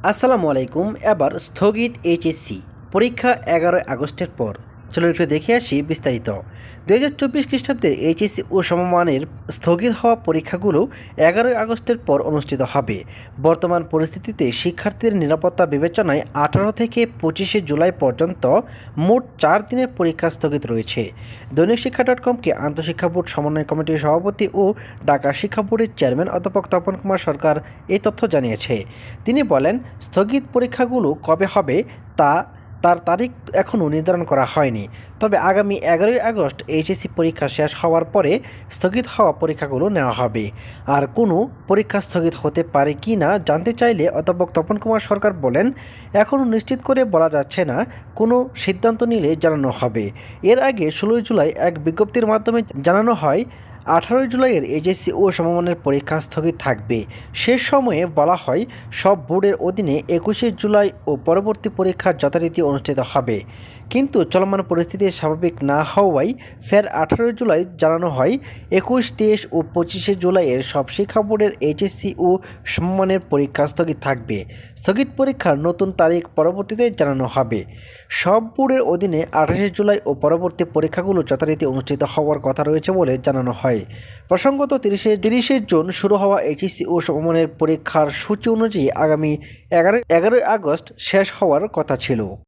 আসসালামু আলাইকুম এবার স্থগিত এইচএসসি পরীক্ষা এগারোই আগস্টের পর। চলো একটু দেখে আসি বিস্তারিত। দু হাজার চব্বিশ খ্রিস্টাব্দের এইচএসসি ও সমমানের স্থগিত হওয়া পরীক্ষাগুলো এগারোই আগস্টের পর অনুষ্ঠিত হবে। বর্তমান পরিস্থিতিতে শিক্ষার্থীদের নিরাপত্তা বিবেচনায় আঠারো থেকে পঁচিশে জুলাই পর্যন্ত মোট চার দিনের পরীক্ষা স্থগিত রয়েছে। দৈনিক শিক্ষা ডট কমকে আন্তঃশিক্ষা বোর্ড, সমন্বয় কমিটির সভাপতি ও ঢাকা শিক্ষা বোর্ডের চেয়ারম্যান অধ্যাপক তপন কুমার সরকার এই তথ্য জানিয়েছে। তিনি বলেন, স্থগিত পরীক্ষাগুলো কবে হবে তা তার তারিখ এখনও নির্ধারণ করা হয়নি। তবে আগামী এগারোই আগস্ট এইচএসসি পরীক্ষা শেষ হওয়ার পরে স্থগিত হওয়া পরীক্ষাগুলো নেওয়া হবে। আর কোনো পরীক্ষা স্থগিত হতে পারে কি না জানতে চাইলে অধ্যাপক তপন কুমার সরকার বলেন, এখনও নিশ্চিত করে বলা যাচ্ছে না, কোনো সিদ্ধান্ত নিলে জানানো হবে। এর আগে ষোলোই জুলাই এক বিজ্ঞপ্তির মাধ্যমে জানানো হয় আঠারোই জুলাইয়ের এইচএসসি ও সমমানের পরীক্ষা স্থগিত থাকবে। শেষ সময়ে বলা হয়, সব বোর্ডের অধীনে একুশে জুলাই ও পরবর্তী পরীক্ষা যথারীতি অনুষ্ঠিত হবে। কিন্তু চলমান পরিস্থিতি স্বাভাবিক না হওয়ায় ফের আঠারোই জুলাই জানানো হয়, একুশ, তেইশ ও পঁচিশে জুলাইয়ের সব শিক্ষা বোর্ডের এইচএসসি ও সম্মানের পরীক্ষা স্থগিত থাকবে। স্থগিত পরীক্ষার নতুন তারিখ পরবর্তীতে জানানো হবে। সব বোর্ডের অধীনে আঠাশে জুলাই ও পরবর্তী পরীক্ষাগুলো যথারীতি অনুষ্ঠিত হওয়ার কথা রয়েছে বলে জানানো হয়। প্রসঙ্গত তিরিশে তিরিশে জুন শুরু হওয়া এইচএসসি ও সমমানের পরীক্ষার সূচি অনুযায়ী আগামী এগারো এগারোই আগস্ট শেষ হওয়ার কথা ছিল।